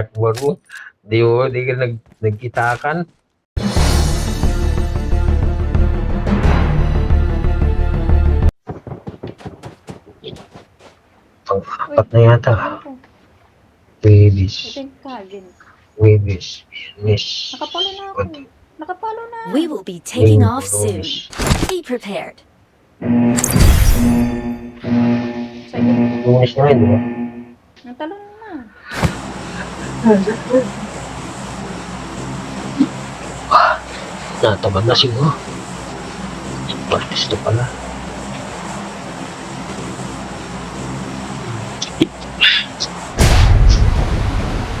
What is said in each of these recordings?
Takbuhan mo. Di mo, di ka nag, nagkitakan. Pang apat na yata. Babies. Babies. Miss. Nakapalo na ako. Nakapalo na. We will be taking off soon. Be prepared. Lunes na rin, di ba? Natamad na siguro. Partis na pala.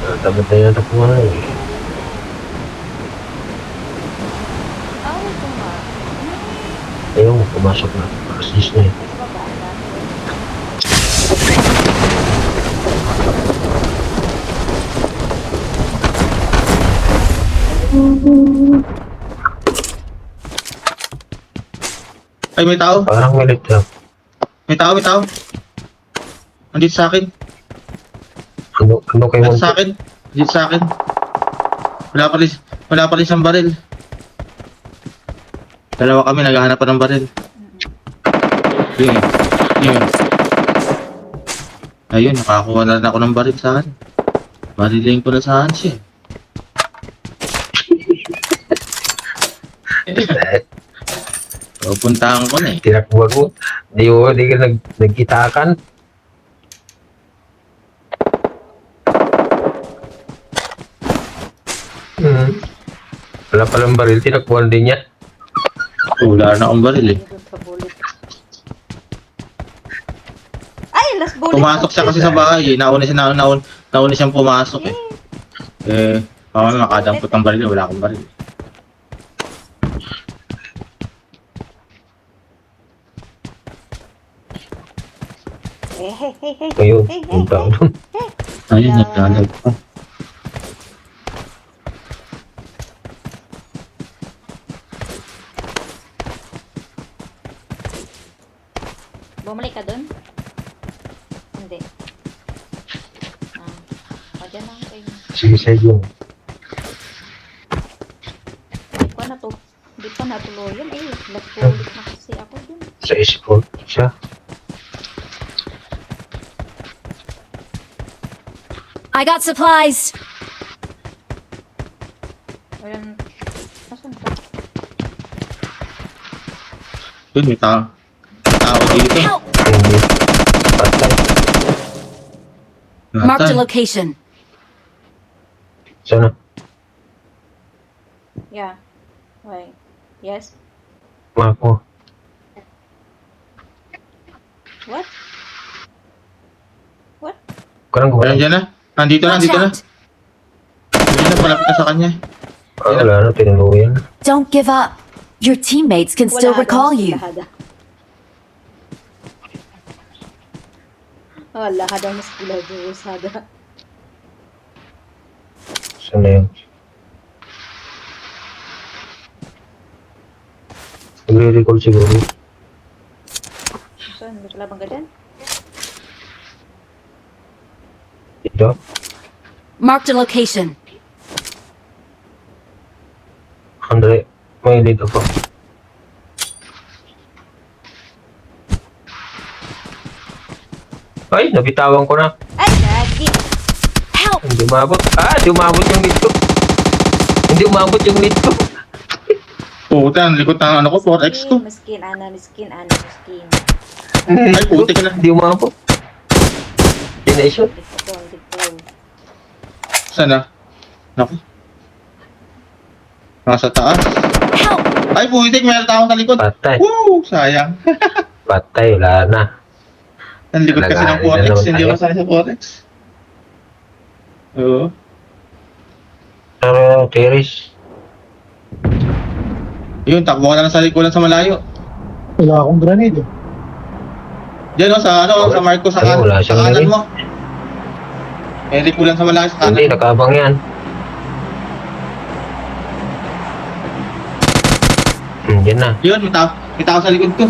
Natamad na yata kumain eh. Away ko nga. Ayaw mo, pumasok na. Partis na yun. Baba na. Ay, may tao. Parang milit lang. May tao, may tao. Nandito sa akin. Ano, ano kayo Nandito sa akin. Nandito sa akin. Wala pa rin, wala pa rin isang baril. Dalawa kami, naghahanap pa ng baril. Yun. Yun. Ayun, nakakuha na rin ako ng baril sa akin. Barilin ko na sa akin siya. Pupuntahan ko na eh. Tinakbuhan mo. Di mo, di ka nag, nagkitakan. Hmm. Wala palang baril, tinakbuhan din niya. Wala na akong baril eh. Doon sa bullet. Ay, last bullet. Pumasok siya kasi sa bahay eh. Nauna siya, nauna, nauna, nauna siyang pumasok eh. Eh, baka makadampot ang baril. Wala akong baril. Eh, hey, punta hey. doon. Ayun, naglalag pa. Bumalik ka doon? Hindi. Ah. O, dyan lang kayo. Sige, iyo. Hindi na to. Hindi pa natuloyan. Eh, bullet na kasi ako dun. Sa isipon siya. I got supplies. Walang... Nasaan ka? Yun, may tao. Tao dito. Help! Hindi. Patay. Marked a Natan. location. Sana. Yeah. Why? Yes? Mako. What? What? Karang Ayun, gumana. dyan na. Nandito na, Watch nandito na. Ayun na, palapit na sa kanya. Ah, wala na. Don't give up. Your teammates can still Wala recall daw, you. Lahada. Oh, lahada mas kulay busada. Sana yun. Nagre-recall siguro. Saan? May kalabang ka dyan? Dito. Marked a location. Andre, may dito po. Ay, nabitawan ko na. Ay, lagi! Help! Hindi umabot. Ah, hindi umabot yung lead ko. Hindi umabot yung lead ko. Puta, ang likot ng ano ko, 4x ko. Miskin, ana, miskin, ana, miskin. Ay, puti ka na. Hindi umabot. Dito, dito. Sana? Naku. Nasa taas. Help! Ay, putik, meron tao sa likod. Patay. Woo! Sayang. Patay, wala na. Ang likod kasi ng Nag-aaral na 4x, naman hindi ako sanay sa 4x. Oo. Pero, Teres. Yun, takbo ka na lang sa likuran sa malayo. Wala akong grenade eh. Diyan, oh, sa ano, sa Marco, sa, Ay, kan wala sa siyang kanan narinig. mo. May likuran sa malayo sa Hindi, kanan. nakabang yan. Hmm, yan na. Yun, may tao, may tao sa likod ko.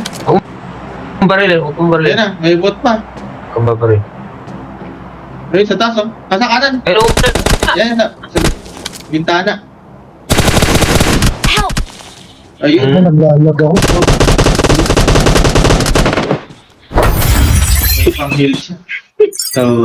Kung baril, huwag kong baril. Yan na, may bot pa. Kung ba baril. Ayun, sa taas, oh. Nasa kanan. Ay, no, Yan, na, sa bintana. Help! Ayun. Ano, naglalag ako. Pang heal siya. So,